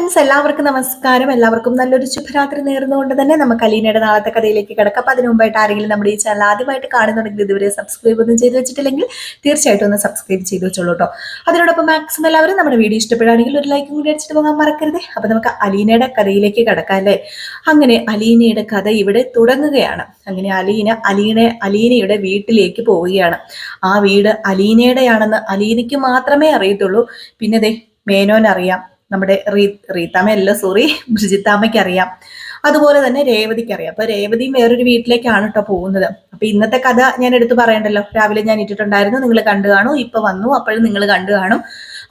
Friends എല്ലാവർക്കും നമസ്കാരം. എല്ലാവർക്കും നല്ലൊരു ശുഭരാത്രി നേർന്നുകൊണ്ട് തന്നെ നമുക്ക് അലീനയുടെ നാളത്തെ കഥയിലേക്ക് കിടക്കാം. അപ്പൊ അതിനു മുമ്പായിട്ട് ആരെങ്കിലും നമ്മുടെ ഈ ചാനൽ ആദ്യമായിട്ട് കാണുന്നുണ്ടെങ്കിൽ ഇതുവരെ സബ്സ്ക്രൈബ് ഒന്നും ചെയ്ത് വെച്ചിട്ടില്ലെങ്കിൽ തീർച്ചയായിട്ടും ഒന്ന് സബ്സ്ക്രൈബ് ചെയ്ത് വെച്ചോളൂ കേട്ടോ അതിനോടൊപ്പം മാക്സിമം എല്ലാവരും നമ്മുടെ വീഡിയോ ഇഷ്ടപ്പെടുകയാണെങ്കിൽ ഒരു ലൈക്കും കൂടി അടിച്ചിട്ട് പോകാൻ മറക്കരുത്. അപ്പൊ നമുക്ക് അലീനയുടെ കഥയിലേക്ക് കിടക്കാം അല്ലേ? അങ്ങനെ അലീനയുടെ കഥ ഇവിടെ തുടങ്ങുകയാണ്. അങ്ങനെ അലീന അലീന അലീനയുടെ വീട്ടിലേക്ക് പോവുകയാണ്. ആ വീട് അലീനയുടെയാണെന്ന് അലീനയ്ക്ക് മാത്രമേ അറിയത്തുള്ളൂ. പിന്നെ അതെ മേനോൻ അറിയാം നമ്മുടെ റീ റീത്താമ്മയല്ല സോറി ബ്രിജിത്താമ്മയ്ക്ക് അറിയാം അതുപോലെ തന്നെ രേവതിക്ക് അറിയാം അപ്പൊ രേവതിയും വേറൊരു വീട്ടിലേക്കാണ് കേട്ടോ പോകുന്നത്. അപ്പൊ ഇന്നത്തെ കഥ ഞാൻ എടുത്തു പറയണ്ടല്ലോ. രാവിലെ ഞാൻ ഇട്ടിട്ടുണ്ടായിരുന്നു നിങ്ങൾ കണ്ടു കാണും ഇപ്പൊ വന്നു അപ്പോഴും നിങ്ങൾ കണ്ടു കാണും.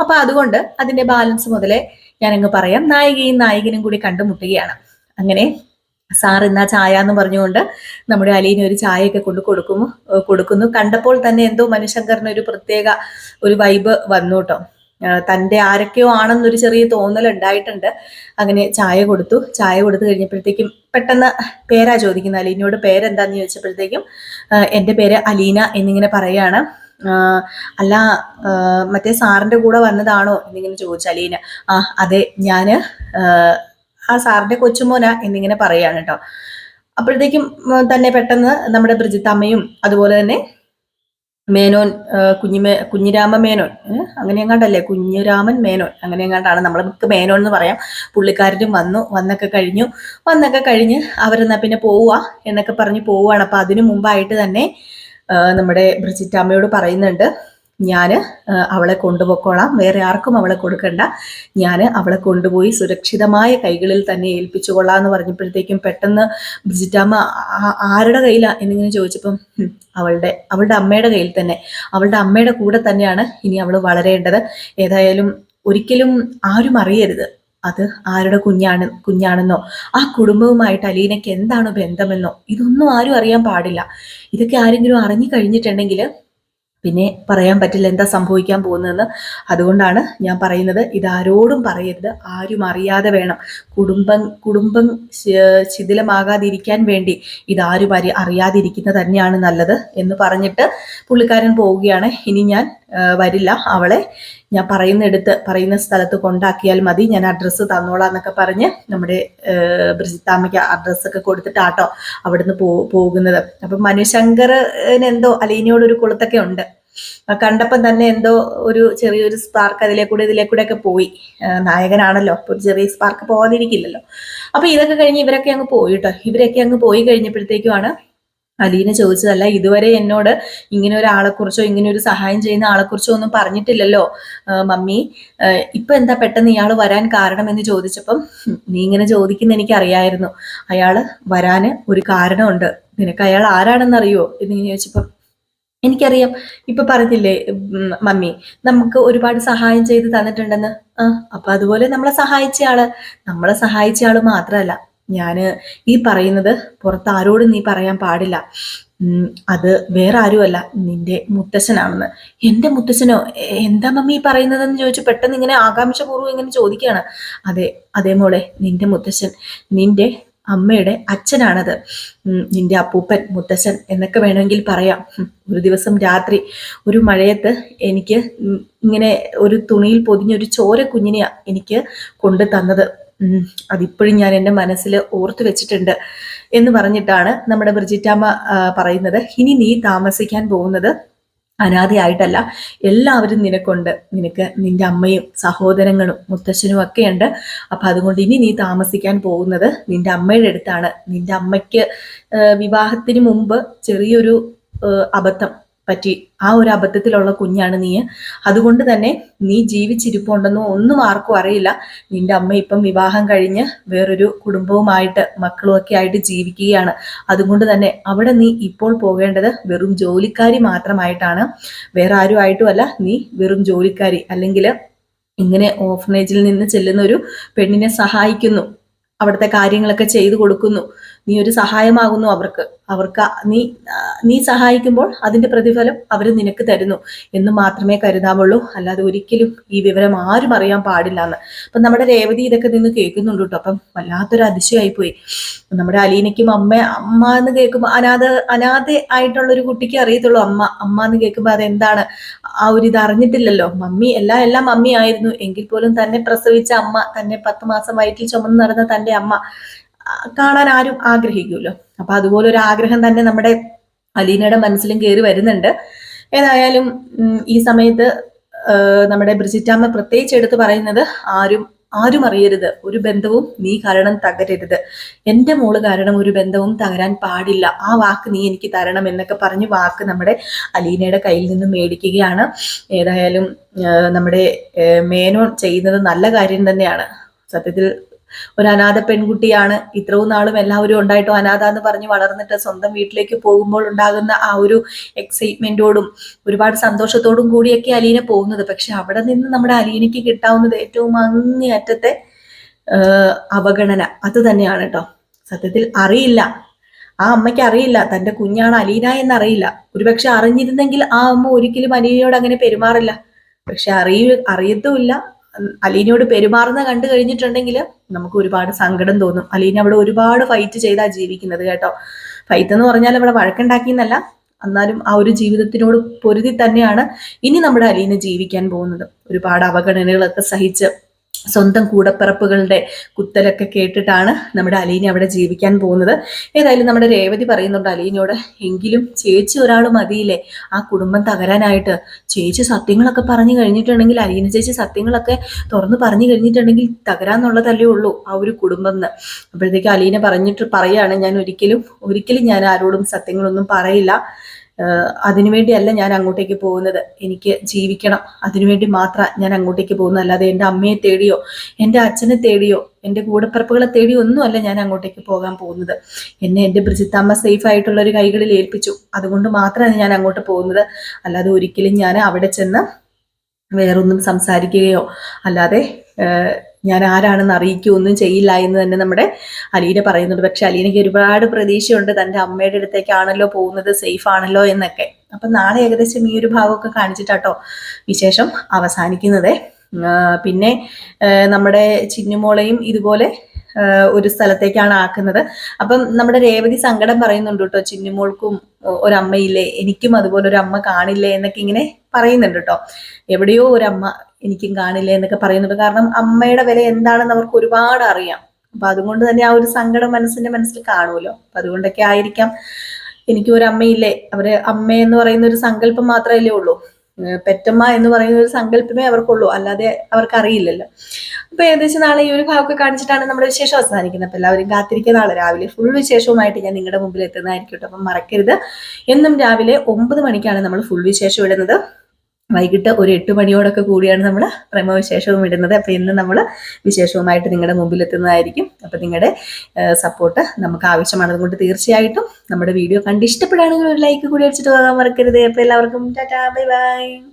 അപ്പൊ അതുകൊണ്ട് അതിന്റെ ബാലൻസ് മുതലേ ഞാനങ്ങ് പറയാം. നായികയും നായകനും കൂടി കണ്ടുമുട്ടുകയാണ് അങ്ങനെ സാർ ഇന്നാ ചായ എന്ന് പറഞ്ഞുകൊണ്ട് നമ്മുടെ അലീനെ ഒരു ചായയൊക്കെ കൊണ്ട് കൊടുക്കുന്നു കൊടുക്കുന്നു. കണ്ടപ്പോൾ തന്നെ എന്തോ മനുശങ്കറിന് ഒരു പ്രത്യേക ഒരു വൈബ് വന്നു കേട്ടോ തന്റെ ആരൊക്കെയോ ആണെന്നൊരു ചെറിയ തോന്നൽ ഉണ്ടായിട്ടുണ്ട്. അങ്ങനെ ചായ കൊടുത്തു. ചായ കൊടുത്തു കഴിഞ്ഞപ്പോഴത്തേക്കും പെട്ടെന്ന് പേരാ ചോദിക്കുന്നത്. അലീനയോട് പേരെന്താന്ന് ചോദിച്ചപ്പോഴത്തേക്കും എന്റെ പേര് അലീന എന്നിങ്ങനെ പറയാണ്. അല്ല മറ്റേ സാറിന്റെ കൂടെ വന്നതാണോ എന്നിങ്ങനെ ചോദിച്ചു അലീന. ആ അതെ ഞാൻ ആ സാറിന്റെ കൊച്ചുമോന എന്നിങ്ങനെ പറയാണ് കേട്ടോ. അപ്പോഴത്തേക്കും തന്നെ പെട്ടെന്ന് നമ്മുടെ ബ്രിജിത്തമ്മയും അതുപോലെ തന്നെ മേനോൻ കുഞ്ഞിമേ കുഞ്ഞിരാമ മേനോൻ? അങ്ങനെ എങ്ങാണ്ടല്ലേ കുഞ്ഞിരാമൻ മേനോൻ. അങ്ങനെ എങ്ങാണ്ടാണ് നമ്മൾ നമുക്ക് മേനോൻ എന്ന് പറയാം. പുള്ളിക്കാരനും വന്നു. വന്നൊക്കെ കഴിഞ്ഞു. വന്നൊക്കെ കഴിഞ്ഞ് അവരെന്നാ പിന്നെ പോവുക എന്നൊക്കെ പറഞ്ഞ് പോവുകയാണ്. അപ്പം അതിനു മുമ്പായിട്ട് തന്നെ നമ്മുടെ ബ്രിജിറ്റാമ്മയോട് പറയുന്നുണ്ട്. ഞാൻ അവളെ കൊണ്ടുപോയിക്കോളാം. വേറെ ആർക്കും അവളെ കൊടുക്കണ്ട. ഞാൻ അവളെ കൊണ്ടുപോയി സുരക്ഷിതമായ കൈകളിൽ തന്നെ ഏൽപ്പിച്ചു കൊള്ളാം എന്ന് പറഞ്ഞപ്പോഴത്തേക്കും പെട്ടെന്ന് ബ്രിജിറ്റാമ്മ ആരുടെ കയ്യിലാണ് എന്നിങ്ങനെ ചോദിച്ചപ്പം അവളുടെ അവളുടെ അമ്മയുടെ കയ്യിൽ തന്നെ. അവളുടെ അമ്മയുടെ കൂടെ തന്നെയാണ് ഇനി അവൾ വളരേണ്ടത്. ഏതായാലും ഒരിക്കലും ആരും അറിയരുത്. അത് ആരുടെ കുഞ്ഞാണ് കുഞ്ഞാണെന്നോ? ആ കുടുംബവുമായിട്ട് അലീനയ്ക്ക് എന്താണോ ബന്ധമെന്നോ? ഇതൊന്നും ആരും അറിയാൻ പാടില്ല. ഇതൊക്കെ ആരെങ്കിലും അറിഞ്ഞു കഴിഞ്ഞിട്ടുണ്ടെങ്കിൽ പിന്നെ പറയാൻ പറ്റില്ല എന്താ സംഭവിക്കാൻ പോകുന്നതെന്ന്. അതുകൊണ്ടാണ് ഞാൻ പറയുന്നത് ഇതാരോടും പറയരുത്. ആരും അറിയാതെ വേണം. കുടുംബം കുടുംബം ശിഥിലമാകാതിരിക്കാൻ വേണ്ടി ഇതാരും അറി അറിയാതിരിക്കുന്നത് തന്നെയാണ് നല്ലത് എന്ന് പറഞ്ഞിട്ട് പുള്ളിക്കാരൻ പോവുകയാണ്. ഇനി ഞാൻ വരില്ല. അവളെ ഞാൻ പറയുന്നിടത്ത് പറയുന്ന സ്ഥലത്ത് കൊണ്ടാക്കിയാൽ മതി. ഞാൻ അഡ്രസ്സ് തന്നോളാം എന്നൊക്കെ പറഞ്ഞ് നമ്മുടെ ബ്രിജിത്താമയ്ക്ക് അഡ്രസ്സൊക്കെ കൊടുത്തിട്ടാട്ടോ അവിടുന്ന് പോകുന്നത്. അപ്പൊ മനുശങ്കറിന് എന്തോ അലീനയോടൊരു കുളത്തൊക്കെ ഉണ്ട്. കണ്ടപ്പം തന്നെ എന്തോ ഒരു ചെറിയൊരു സ്പാർക്ക് അതിലെ കൂടെ കൂടെ ഒക്കെ പോയി. നായകനാണല്ലോ. അപ്പൊ ഒരു ചെറിയ സ്പാർക്ക് പോകാതിരിക്കില്ലല്ലോ. അപ്പൊ ഇതൊക്കെ കഴിഞ്ഞ് ഇവരൊക്കെ അങ്ങ് പോയിട്ടോ ഇവരൊക്കെ അങ്ങ് പോയി കഴിഞ്ഞപ്പോഴത്തേക്കുമാണ് അലീന ചോദിച്ചതല്ല ഇതുവരെ എന്നോട് ഇങ്ങനെ ഒരാളെക്കുറിച്ചോ ഇങ്ങനെ ഒരു സഹായം ചെയ്യുന്ന ആളെക്കുറിച്ചോ ഒന്നും പറഞ്ഞിട്ടില്ലല്ലോ മമ്മി. ഇപ്പൊ എന്താ പെട്ടെന്ന് ഇയാൾ വരാൻ കാരണം എന്ന് ചോദിച്ചപ്പം നീ ഇങ്ങനെ ചോദിക്കുന്ന എനിക്ക് അറിയായിരുന്നു അയാൾ വരാന് ഒരു കാരണമുണ്ട്. നിനക്ക് അയാൾ ആരാണെന്നറിയോ? എന്ന് ചോദിച്ചപ്പം എനിക്കറിയാം. ഇപ്പൊ പറഞ്ഞില്ലേ മമ്മി നമുക്ക് ഒരുപാട് സഹായം ചെയ്ത് തന്നിട്ടുണ്ടെന്ന്. ആ അപ്പൊ അതുപോലെ നമ്മളെ സഹായിച്ച ആൾ. നമ്മളെ സഹായിച്ച ആൾ മാത്രമല്ല ഞാൻ ഈ പറയുന്നത് പുറത്ത് ആരോടും നീ പറയാൻ പാടില്ല. അത് വേറെ ആരുമല്ല നിന്റെ മുത്തശ്ശനാണെന്ന്. എന്റെ മുത്തശ്ശനോ? എന്താ മമ്മി പറയുന്നതെന്ന് ചോദിച്ചു പെട്ടെന്ന് ഇങ്ങനെ ആകാംക്ഷപൂർവം ഇങ്ങനെ ചോദിക്കുകയാണ്. അതെ അതേ മോളെ നിന്റെ മുത്തശ്ശൻ നിന്റെ അമ്മയുടെ അച്ഛനാണത്. നിന്റെ അപ്പൂപ്പൻ മുത്തശ്ശൻ എന്നൊക്കെ വേണമെങ്കിൽ പറയാം. ഒരു ദിവസം രാത്രി ഒരു മഴയത്ത് എനിക്ക് ഇങ്ങനെ ഒരു തുണിയിൽ പൊതിഞ്ഞ ഒരു ചോര കുഞ്ഞിനെയാണ് എനിക്ക് കൊണ്ടു തന്നത്. അതിപ്പോഴും ഞാൻ എന്റെ മനസ്സിൽ ഓർത്തു വെച്ചിട്ടുണ്ട് എന്ന് പറഞ്ഞിട്ടാണ് നമ്മുടെ ബ്രിജിറ്റാമ്മ പറയുന്നത്. ഇനി നീ താമസിക്കാൻ പോകുന്നത് അനാഥയായിട്ടല്ല. എല്ലാവരും നിനക്കുണ്ട്. നിനക്ക് നിന്റെ അമ്മയും സഹോദരങ്ങളും മുത്തശ്ശനും ഒക്കെ ഉണ്ട്. അപ്പം അതുകൊണ്ട് ഇനി നീ താമസിക്കാൻ പോകുന്നത് നിന്റെ അമ്മയുടെ അടുത്താണ്. നിന്റെ അമ്മയ്ക്ക് വിവാഹത്തിന് മുമ്പ് ചെറിയൊരു അബദ്ധം പറ്റി ആ ഒരു അബദ്ധത്തിലുള്ള കുഞ്ഞാണ് നീ. അതുകൊണ്ട് തന്നെ നീ ജീവിച്ചിരിപ്പുണ്ടെന്നോ ഒന്നും ആർക്കും അറിയില്ല. നിന്റെ അമ്മ ഇപ്പം വിവാഹം കഴിഞ്ഞ് വേറൊരു കുടുംബവുമായിട്ട് മക്കളും ഒക്കെ ആയിട്ട് ജീവിക്കുകയാണ്. അതുകൊണ്ട് തന്നെ അവിടെ നീ ഇപ്പോൾ പോകേണ്ടത് വെറും ജോലിക്കാരി മാത്രമായിട്ടാണ്. വേറെ ആരുമായിട്ടുമല്ല നീ വെറും ജോലിക്കാരി. അല്ലെങ്കിൽ ഇങ്ങനെ ഓഫനേജിൽ നിന്ന് ചെല്ലുന്ന ഒരു പെണ്ണിനെ സഹായിക്കുന്നു. അവിടുത്തെ കാര്യങ്ങളൊക്കെ ചെയ്തു കൊടുക്കുന്നു. നീ ഒരു സഹായമാകുന്നു അവർക്ക്. അവർക്ക് നീ നീ സഹായിക്കുമ്പോൾ അതിന്റെ പ്രതിഫലം അവർ നിനക്ക് തരുന്നു എന്ന് മാത്രമേ കരുതാവുള്ളൂ. അല്ലാതെ ഒരിക്കലും ഈ വിവരം ആരും അറിയാൻ പാടില്ല എന്ന്. അപ്പം നമ്മുടെ രേവതി ഇതൊക്കെ നിന്ന് കേൾക്കുന്നുണ്ട് കേട്ടോ. അപ്പം വല്ലാത്തൊരു അതിശയായി പോയി നമ്മുടെ അലീനയ്ക്കും അമ്മ അമ്മ എന്ന് കേൾക്കുമ്പോൾ അനാഥ അനാഥ ആയിട്ടുള്ള ഒരു കുട്ടിക്ക് അറിയത്തുള്ളൂ അമ്മ. അമ്മ എന്ന് കേൾക്കുമ്പോൾ അതെന്താണ്? ആ ഒരു ഇത് അറിഞ്ഞിട്ടില്ലല്ലോ. മമ്മി എല്ലാം എല്ലാം മമ്മി ആയിരുന്നു. എങ്കിൽ പോലും തന്നെ പ്രസവിച്ച അമ്മ തന്നെ പത്ത് മാസം വയറ്റിൽ ചുമന്ന് നടന്ന തന്റെ അമ്മ. കാണാൻ ആരും ആഗ്രഹിക്കുമല്ലോ അപ്പൊ അതുപോലെ ഒരു ആഗ്രഹം തന്നെ നമ്മുടെ അലീനയുടെ മനസ്സിലും കയറി വരുന്നുണ്ട്. ഏതായാലും ഈ സമയത്ത് നമ്മുടെ ബ്രിജിറ്റാമ്മ പ്രത്യേകിച്ച് എടുത്ത് പറയുന്നത് ആരും ആരും അറിയരുത്. ഒരു ബന്ധവും നീ കാരണം തകരരുത്. എന്റെ മോൾ കാരണം ഒരു ബന്ധവും തകരാൻ പാടില്ല. ആ വാക്ക് നീ എനിക്ക് തരണം എന്നൊക്കെ പറഞ്ഞ് വാക്ക് നമ്മുടെ അലീനയുടെ കയ്യിൽ നിന്ന് മേടിക്കുകയാണ്. ഏതായാലും നമ്മുടെ മേനോൻ ചെയ്യുന്നത് നല്ല കാര്യം തന്നെയാണ്. സത്യത്തിൽ ഒരു അനാഥ പെൺകുട്ടിയാണ്. ഇത്രയും നാളും എല്ലാവരും ഉണ്ടായിട്ടും? അനാഥ എന്ന് പറഞ്ഞ് വളർന്നിട്ട് സ്വന്തം വീട്ടിലേക്ക് പോകുമ്പോൾ ഉണ്ടാകുന്ന ആ ഒരു എക്സൈറ്റ്മെന്റോടും ഒരുപാട് സന്തോഷത്തോടും കൂടിയൊക്കെ അലീന പോകുന്നത്. പക്ഷെ അവിടെ നിന്ന് നമ്മുടെ അലീനയ്ക്ക് കിട്ടാവുന്നത് ഏറ്റവും അങ്ങേയറ്റത്തെ അവഗണന. അത് തന്നെയാണ് കേട്ടോ. സത്യത്തിൽ അറിയില്ല. ആ അമ്മയ്ക്ക് അറിയില്ല. തന്റെ കുഞ്ഞാണ് അലീന എന്നറിയില്ല. ഒരുപക്ഷെ അറിഞ്ഞിരുന്നെങ്കിൽ ആ അമ്മ ഒരിക്കലും അലീനയോട് അങ്ങനെ പെരുമാറില്ല. പക്ഷെ അറിയ അറിയത്തുമില്ല. അലീനയോട് പെരുമാറുന്ന കണ്ടു കഴിഞ്ഞിട്ടുണ്ടെങ്കിൽ നമുക്ക് ഒരുപാട് സങ്കടം തോന്നും. അലീന അവിടെ ഒരുപാട് ഫൈറ്റ് ചെയ്താ ജീവിക്കുന്നത് കേട്ടോ. ഫൈറ്റ് എന്ന് പറഞ്ഞാൽ അവിടെ വഴക്കുണ്ടാക്കിയെന്നല്ല. എന്നാലും ആ ഒരു ജീവിതത്തിനോട് പൊരുതി തന്നെയാണ് ഇനി നമ്മുടെ അലീന ജീവിക്കാൻ പോകുന്നത്. ഒരുപാട് അവഗണനകളൊക്കെ സഹിച്ച് സ്വന്തം കൂടപ്പിറപ്പുകളുടെ കുത്തലൊക്കെ കേട്ടിട്ടാണ് നമ്മുടെ അലീന അവിടെ ജീവിക്കാൻ പോകുന്നത്. ഏതായാലും നമ്മുടെ രേവതി പറയുന്നുണ്ട് അലീനയോട് എങ്കിലും ചേച്ചി ഒരാൾ മതിയില്ലേ? ആ കുടുംബം തകരാനായിട്ട്. ചേച്ചി സത്യങ്ങളൊക്കെ പറഞ്ഞു കഴിഞ്ഞിട്ടുണ്ടെങ്കിൽ അലീന ചേച്ചി സത്യങ്ങളൊക്കെ തുറന്ന് പറഞ്ഞു കഴിഞ്ഞിട്ടുണ്ടെങ്കിൽ തകരാന്നുള്ളതല്ലേ ഉള്ളൂ ആ ഒരു കുടുംബം എന്ന് അപ്പോഴത്തേക്ക് അലീന പറഞ്ഞിട്ട് പറയാണ് ഞാൻ ഒരിക്കലും ഒരിക്കലും ഞാൻ ആരോടും സത്യങ്ങളൊന്നും പറയില്ല. അതിനുവേണ്ടിയല്ല ഞാൻ അങ്ങോട്ടേക്ക് പോകുന്നത്. എനിക്ക് ജീവിക്കണം. അതിനുവേണ്ടി മാത്രം ഞാൻ അങ്ങോട്ടേക്ക് പോകുന്നത്. അല്ലാതെ എന്റെ അമ്മയെ തേടിയോ എന്റെ അച്ഛനെ തേടിയോ എന്റെ കൂടപ്പിറപ്പുകളെ തേടിയോ ഒന്നുമല്ല ഞാൻ അങ്ങോട്ടേക്ക് പോകാൻ പോകുന്നത്. എന്നെ എന്റെ ബ്രിജിത്താമ്മ സേഫ് ആയിട്ടുള്ള ഒരു കൈകളിൽ ഏൽപ്പിച്ചു. അതുകൊണ്ട് മാത്രമാണ് ഞാൻ അങ്ങോട്ട് പോകുന്നത്. അല്ലാതെ ഒരിക്കലും ഞാൻ അവിടെ ചെന്ന് വേറൊന്നും സംസാരിക്കുകയോ അല്ലാതെ ഞാൻ ആരാണെന്ന് അറിയിക്കുകയൊന്നും ചെയ്യില്ല എന്ന് തന്നെ നമ്മുടെ അലീന പറയുന്നുണ്ട്. പക്ഷെ അലീനയ്ക്ക് ഒരുപാട് പ്രതീക്ഷയുണ്ട് തന്റെ അമ്മയുടെ അടുത്തേക്കാണല്ലോ പോകുന്നത് സേഫ് ആണല്ലോ എന്നൊക്കെ. അപ്പൊ നാളെ ഏകദേശം ഈ ഒരു ഭാഗമൊക്കെ കാണിച്ചിട്ടാട്ടോ വിശേഷം അവസാനിക്കുന്നത്. പിന്നെ നമ്മുടെ ചിന്നുമോളെയും ഇതുപോലെ ഒരു സ്ഥലത്തേക്കാണ് ആക്കുന്നത്. അപ്പം നമ്മുടെ രേവതി സങ്കടം പറയുന്നുണ്ട് കേട്ടോ ചിന്നുമോൾക്കും ഒരമ്മയില്ലേ? എനിക്കും അതുപോലെ ഒരു അമ്മ കാണില്ലേ? എന്നൊക്കെ ഇങ്ങനെ പറയുന്നുണ്ട് കേട്ടോ എവിടെയോ ഒരു അമ്മ എനിക്കും കാണില്ല എന്നൊക്കെ പറയുന്നുണ്ട്. കാരണം അമ്മയുടെ വില എന്താണെന്ന് അവർക്ക് ഒരുപാട് അറിയാം. അപ്പൊ അതുകൊണ്ട് തന്നെ ആ ഒരു സങ്കടം മനസ്സിന്റെ മനസ്സിൽ കാണുമല്ലോ. അപ്പൊ അതുകൊണ്ടൊക്കെ ആയിരിക്കാം. എനിക്കൊരു അമ്മയില്ലേ അവർ അമ്മ എന്ന് പറയുന്ന ഒരു സങ്കല്പം മാത്രമല്ലേ ഉള്ളൂ. പെറ്റമ്മ എന്ന് പറയുന്ന ഒരു സങ്കല്പമേ അവർക്കുള്ളൂ. അല്ലാതെ അവർക്ക് അറിയില്ലല്ലോ അപ്പൊ ഏകദേശം നാളെ ഈ ഒരു ഭാഗമൊക്കെ കാണിച്ചിട്ടാണ് നമ്മുടെ വിശേഷം അവസാനിക്കുന്നത്. അപ്പൊ എല്ലാവരും കാത്തിരിക്കുന്ന നാളെ രാവിലെ ഫുൾ വിശേഷവുമായിട്ട് ഞാൻ നിങ്ങളുടെ മുമ്പിൽ എത്തുന്നതായിരിക്കും കേട്ടോ. അപ്പം മറക്കരുത്. എന്നും രാവിലെ ഒമ്പത് മണിക്കാണ് നമ്മൾ ഫുൾ വിശേഷം ഇടുന്നത്. വൈകിട്ട് ഒരു എട്ട് മണിയോടൊക്കെ കൂടിയാണ് നമ്മൾ പ്രേമവിശേഷവും ഇടുന്നത്. അപ്പോൾ ഇന്ന് നമ്മൾ വിശേഷവുമായിട്ട് നിങ്ങളുടെ മുമ്പിൽ എത്തുന്നതായിരിക്കും അപ്പോൾ നിങ്ങളുടെ സപ്പോർട്ട് നമുക്ക് ആവശ്യമാണ് അതുകൊണ്ട് തീർച്ചയായിട്ടും നമ്മുടെ വീഡിയോ കണ്ട് ഇഷ്ടപ്പെടുകയാണെങ്കിൽ ഒരു ലൈക്ക് കൂടി അടിച്ചിട്ട് പോകാൻ മറക്കരുത്. അപ്പോൾ എല്ലാവർക്കും ടാറ്റാ ബൈ ബൈ.